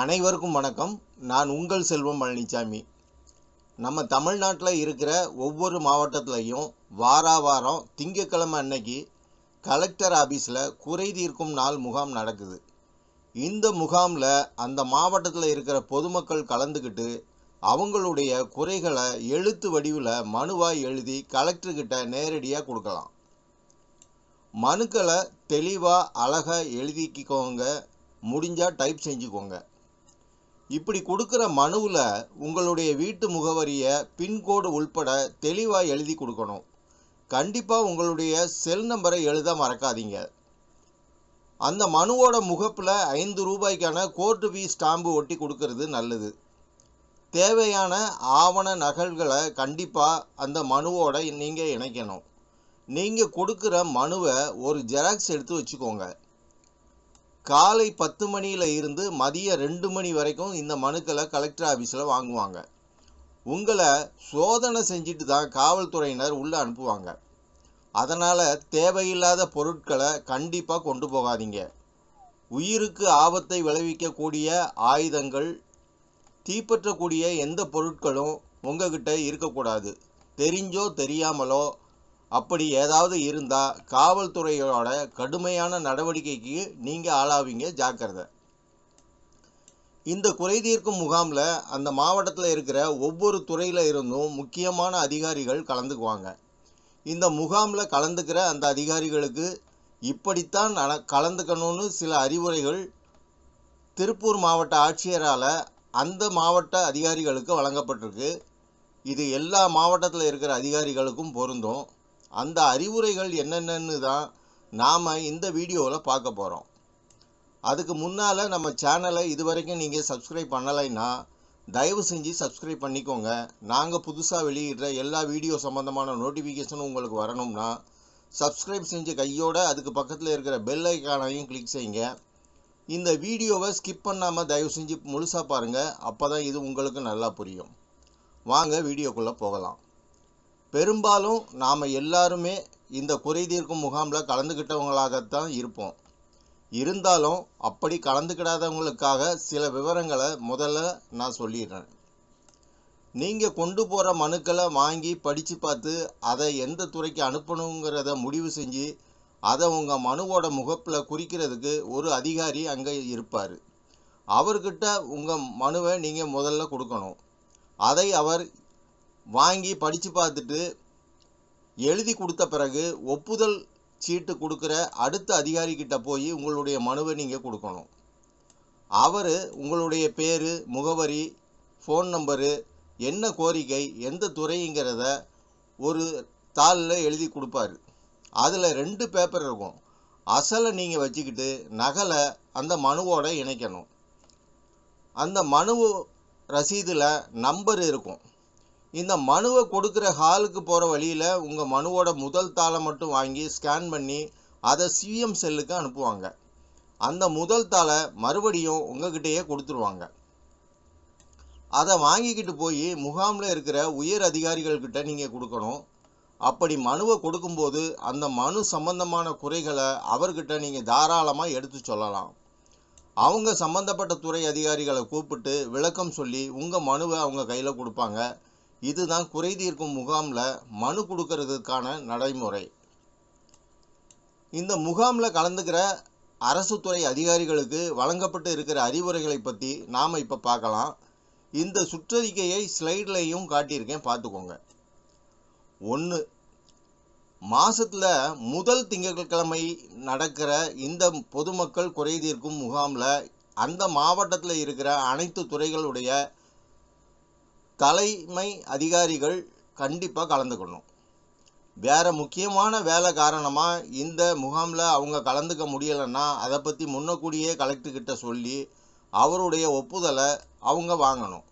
அனைவருக்கும் வணக்கம். நான் உங்கள் செல்வம் பழனிசாமி நம்ம தமிழ்நாட்டில் இருக்கிற ஒவ்வொரு மாவட்டத்துலையும் வாரா வாரம் திங்கக்கிழமை அன்னைக்கு கலெக்டர் ஆஃபீஸில் குறை தீர்க்கும் நாள் முகாம் நடக்குது. இந்த முகாமில் அந்த மாவட்டத்தில் இருக்கிற பொதுமக்கள் கலந்துக்கிட்டு அவங்களுடைய குறைகளை எழுத்து வடிவில் மனுவாய் எழுதி கலெக்டர்கிட்ட நேரடியாக கொடுக்கலாம். மனுக்களை தெளிவாக அழகாக எழுதிக்கோங்க முடிஞ்சால் டைப் செஞ்சுக்கோங்க. இப்படி கொடுக்குற மனுவில் உங்களுடைய வீட்டு முகவரியை பின்கோடு உள்பட தெளிவாக எழுதி கொடுக்கணும். கண்டிப்பாக உங்களுடைய செல் நம்பரை எழுத மறக்காதீங்க. அந்த மனுவோட முகப்பில் ஐந்து ரூபாய்க்கான கோர்ட்டு ஃபீ ஸ்டாம்பு ஒட்டி கொடுக்கறது நல்லது. தேவையான ஆவண நகல்களை கண்டிப்பாக அந்த மனுவோட நீங்கள் இணைக்கணும். நீங்கள் கொடுக்குற மனுவை ஒரு ஜெராக்ஸ் எடுத்து வச்சுக்கோங்க. காலை பத்து மணியில் இருந்து மதியம் ரெண்டு மணி வரைக்கும் இந்த மனுக்களை கலெக்டர் ஆஃபீஸில் வாங்குவாங்க. உங்களை சோதனை செஞ்சுட்டு தான் காவல்துறையினர் உள்ளே அனுப்புவாங்க. அதனால் தேவையில்லாத பொருட்களை கண்டிப்பாக கொண்டு போகாதீங்க. உயிருக்கு ஆபத்தை விளைவிக்கக்கூடிய ஆயுதங்கள் தீப்பற்றக்கூடிய எந்த பொருட்களும் உங்ககிட்ட இருக்கக்கூடாது. தெரிஞ்சோ தெரியாமலோ அப்படி ஏதாவது இருந்தால் காவல்துறையோட கடுமையான நடவடிக்கைக்கு நீங்கள் ஆளாவீங்க ஜாக்கிரதை. இந்த குறை தீர்க்கும் முகாமில் அந்த மாவட்டத்தில் இருக்கிற ஒவ்வொரு துறையில் இருந்தும் முக்கியமான அதிகாரிகள் கலந்துக்குவாங்க. இந்த முகாமில் கலந்துக்கிற அந்த அதிகாரிகளுக்கு இப்படித்தான் கலந்துக்கணும்னு சில அறிவுரைகள் திருப்பூர் மாவட்ட ஆட்சியரால் அந்த மாவட்ட அதிகாரிகளுக்கு வழங்கப்பட்டிருக்கு. இது எல்லா மாவட்டத்தில் இருக்கிற அதிகாரிகளுக்கும் பொருந்தும். அந்த அறிவுரைகள் என்னென்னு தான் நாம் இந்த வீடியோவில் பார்க்க போகிறோம் அதுக்கு முன்னால் நம்ம சேனலை இது வரைக்கும் நீங்கள் சப்ஸ்கிரைப் பண்ணலைன்னா தயவு செஞ்சு சப்ஸ்கிரைப் பண்ணிக்கோங்க. நாங்கள் புதுசாக வெளியிடுற எல்லா வீடியோ சம்மந்தமான நோட்டிஃபிகேஷனும் உங்களுக்கு வரணும்னா சப்ஸ்கிரைப் செஞ்ச கையோட அதுக்கு பக்கத்தில் இருக்கிற பெல் ஐக்கானையும் கிளிக் செய்யுங்க. இந்த வீடியோவை ஸ்கிப் பண்ணாமல் தயவு செஞ்சு முழுசாக பாருங்கள் அப்போ தான் இது உங்களுக்கு நல்லா புரியும். வாங்க வீடியோக்குள்ளே போகலாம். பெரும்பாலும் நாம் எல்லாருமே இந்த குறை தீர்க்கும் முகாமில் கலந்துக்கிட்டவங்களாகத்தான் இருப்போம். இருந்தாலும் அப்படி கலந்துக்கிடாதவங்களுக்காக சில விவரங்களை முதல்ல நான் சொல்லிடுறேன். நீங்கள் கொண்டு போகிற மனுக்களை வாங்கி படித்து பார்த்து அதை எந்த துறைக்கு அனுப்பணுங்கிறத முடிவு செஞ்சு அதை உங்கள் மனுவோட முகப்பில் குறிக்கிறதுக்கு ஒரு அதிகாரி அங்கே இருப்பார். அவர்கிட்ட உங்கள் மனுவை நீங்கள் முதல்ல கொடுக்கணும். அதை அவர் வாங்கி படித்து பார்த்துட்டு எழுதி கொடுத்த பிறகு ஒப்புதல் சீட்டு கொடுக்குற அடுத்த அதிகாரிக்கிட்ட போய் உங்களுடைய மனுவை நீங்கள் கொடுக்கணும். அவர் உங்களுடைய பேர் முகவரி ஃபோன் நம்பரு என்ன கோரிக்கை எந்த துறைங்கிறத ஒரு தாளில் எழுதி கொடுப்பாரு. அதில் ரெண்டு பேப்பர் இருக்கும். அசலை நீங்கள் வச்சுக்கிட்டு நகலை அந்த மனுவோட இணைக்கணும். அந்த மனு ரசீதில் நம்பர் இருக்கும். இந்த மனுவை கொடுக்குற ஹாலுக்கு போகிற வழியில் உங்கள் மனுவோட முதல் தாளை மட்டும் வாங்கி ஸ்கேன் பண்ணி அதை சிஎம் செல்லுக்கு அனுப்புவாங்க. அந்த முதல் தாளை மறுபடியும் உங்ககிட்டயே கொடுத்துருவாங்க. அதை வாங்கிக்கிட்டு போய் முகாமில் இருக்கிற உயர் அதிகாரிகள்கிட்ட நீங்கள் கொடுக்கணும். அப்படி மனுவை கொடுக்கும்போது அந்த மனு சம்பந்தமான குறைகளை அவர்கிட்ட நீங்கள் தாராளமாக எடுத்து சொல்லலாம். அவங்க சம்பந்தப்பட்ட துறை அதிகாரிகளை கூப்பிட்டு விளக்கம் சொல்லி உங்கள் மனுவை அவங்க கையில் கொடுப்பாங்க. இதுதான் குறை தீர்க்கும் முகாமில் மனு கொடுக்கறதுக்கான நடைமுறை. இந்த முகாமில் கலந்துக்கிற அரசு துறை அதிகாரிகளுக்கு வழங்கப்பட்டு இருக்கிற அறிவுரைகளை பற்றி நாம் இப்போ பார்க்கலாம். இந்த சுற்றறிக்கையை ஸ்லைட்லையும் காட்டியிருக்கேன் பார்த்துக்கோங்க. ஒன்று மாதத்தில் முதல் திங்கட்கிழமை நடக்கிற இந்த பொதுமக்கள் குறை தீர்க்கும் முகாமில் அந்த மாவட்டத்தில் இருக்கிற அனைத்து துறைகளுடைய தலைமை அதிகாரிகள் கண்டிப்பாக கலந்துக்கணும். வேறு முக்கியமான வேலை காரணமாக இந்த முகாமில் அவங்க கலந்துக்க முடியலைன்னா அதை பற்றி முன்னக்கூடியே கலெக்டர்கிட்ட சொல்லி அவருடைய ஒப்புதலை அவங்க வாங்கணும்.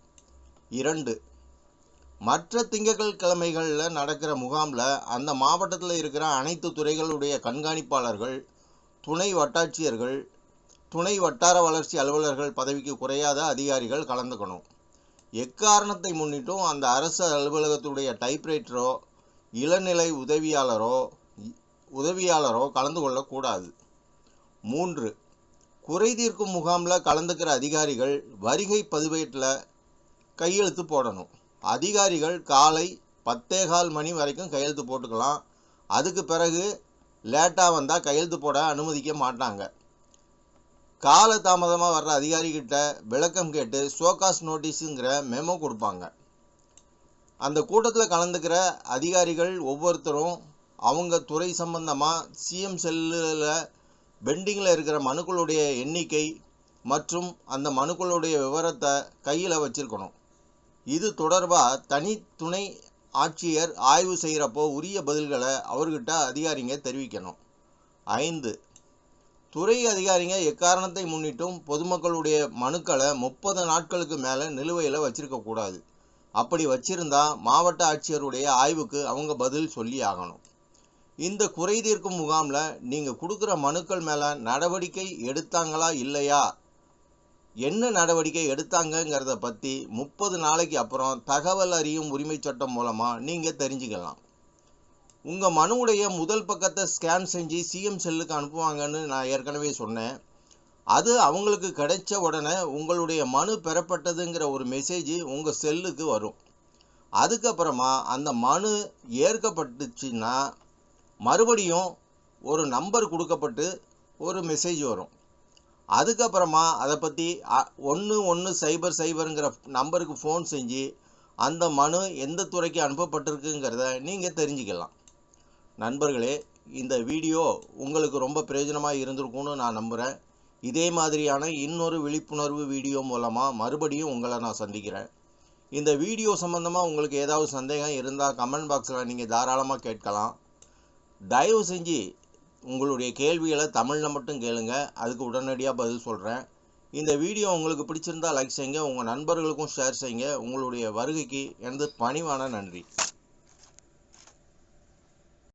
இரண்டு மற்ற திங்கள் கிழமைகளில் நடக்கிற முகாமில் அந்த மாவட்டத்தில் இருக்கிற அனைத்து துறைகளுடைய கண்காணிப்பாளர்கள் துணை வட்டாட்சியர்கள் துணை வட்டார வளர்ச்சி அலுவலர்கள் பதவிக்கு குறையாத அதிகாரிகள் கலந்துக்கணும். எக்காரணத்தை முன்னிட்டும் அந்த அரசு அலுவலகத்துடைய டைப்ரைட்டரோ இளநிலை உதவியாளரோ உதவியாளரோ கலந்து கொள்ளக்கூடாது. மூன்று குறை தீர்க்கும் முகாமில் கலந்துக்கிற அதிகாரிகள் வருகை பதிவேட்டில் கையெழுத்து போடணும். அதிகாரிகள் காலை பத்தேகால் மணி வரைக்கும் கையெழுத்து போட்டுக்கலாம். அதுக்கு பிறகு லேட்டாக வந்தால் கையெழுத்து போட அனுமதிக்க மாட்டாங்க. கால தாமதமாக வர்ற அதிகாரிகிட்ட விளக்கம் கேட்டு சோகாஸ் நோட்டீஸுங்கிற மெமோ கொடுப்பாங்க. அந்த கூட்டத்தில் கலந்துக்கிற அதிகாரிகள் ஒவ்வொருத்தரும் அவங்க துறை சம்பந்தமாக சிஎம் செல்லில் பெண்டிங்கில் இருக்கிற மனுக்களுடைய எண்ணிக்கை மற்றும் அந்த மனுக்களுடைய விவரத்தை கையில் வச்சிருக்கணும். இது தொடர்பாக தனி துணை ஆட்சியர் ஆய்வு செய்கிறப்போ உரிய பதில்களை அவர்கிட்ட அதிகாரிங்க தெரிவிக்கணும். ஐந்து துறை அதிகாரிங்க எக்காரணத்தை முன்னிட்டும் பொதுமக்களுடைய மனுக்களை முப்பது நாட்களுக்கு மேலே நிலுவையில் வச்சிருக்கக்கூடாது அப்படி வச்சிருந்தா மாவட்ட ஆட்சியருடைய ஆய்வுக்கு அவங்க பதில் சொல்லி ஆகணும். இந்த குறை தீர்க்கும் முகாமில் நீங்கள் கொடுக்குற மனுக்கள் மேலே நடவடிக்கை எடுத்தாங்களா இல்லையா? என்ன நடவடிக்கை எடுத்தாங்கங்கிறத பற்றி முப்பது நாளைக்கு அப்புறம் தகவல் அறியும் உரிமை சட்டம் மூலமாக நீங்கள் தெரிஞ்சுக்கலாம். உங்கள் மனுவுடைய முதல் பக்கத்தை ஸ்கேன் செஞ்சு சிஎம் செல்லுக்கு அனுப்புவாங்கன்னு நான் ஏற்கனவே சொன்னேன். அது அவங்களுக்கு கிடைச்ச உடனே உங்களுடைய மனு பெறப்பட்டதுங்கிற ஒரு மெசேஜ் உங்கள் செல்லுக்கு வரும். அதுக்கப்புறமா அந்த மனு ஏற்கப்பட்டுச்சுன்னா மறுபடியும் ஒரு நம்பர் கொடுக்கப்பட்டு ஒரு மெசேஜ் வரும். அதுக்கப்புறமா அதை பற்றி ஒன்று ஒன்று சைபர் சைபருங்கிற நம்பருக்கு ஃபோன் செஞ்சு அந்த மனு எந்த துறைக்கு அனுப்பப்பட்டிருக்குங்கிறத நீங்கள் தெரிஞ்சுக்கலாம். நண்பர்களே இந்த வீடியோ உங்களுக்கு ரொம்ப பிரயோஜனமாக இருந்திருக்கும்னு நான் நம்புகிறேன் இதே மாதிரியான இன்னொரு விழிப்புணர்வு வீடியோ மூலமாக மறுபடியும் உங்களை நான் சந்திக்கிறேன். இந்த வீடியோ சம்மந்தமாக உங்களுக்கு ஏதாவது சந்தேகம் இருந்தால் கமெண்ட் பாக்ஸில் நீங்கள் தாராளமாக கேட்கலாம். தயவு செஞ்சு உங்களுடைய கேள்விகளை தமிழில் மட்டும் கேளுங்க அதுக்கு உடனடியாக பதில் சொல்கிறேன் இந்த வீடியோ உங்களுக்கு பிடிச்சிருந்தா லைக் செய்யுங்க உங்கள் நண்பர்களுக்கும் ஷேர் செய்யுங்க உங்களுடைய வருகைக்கு எனது பணிவான நன்றி.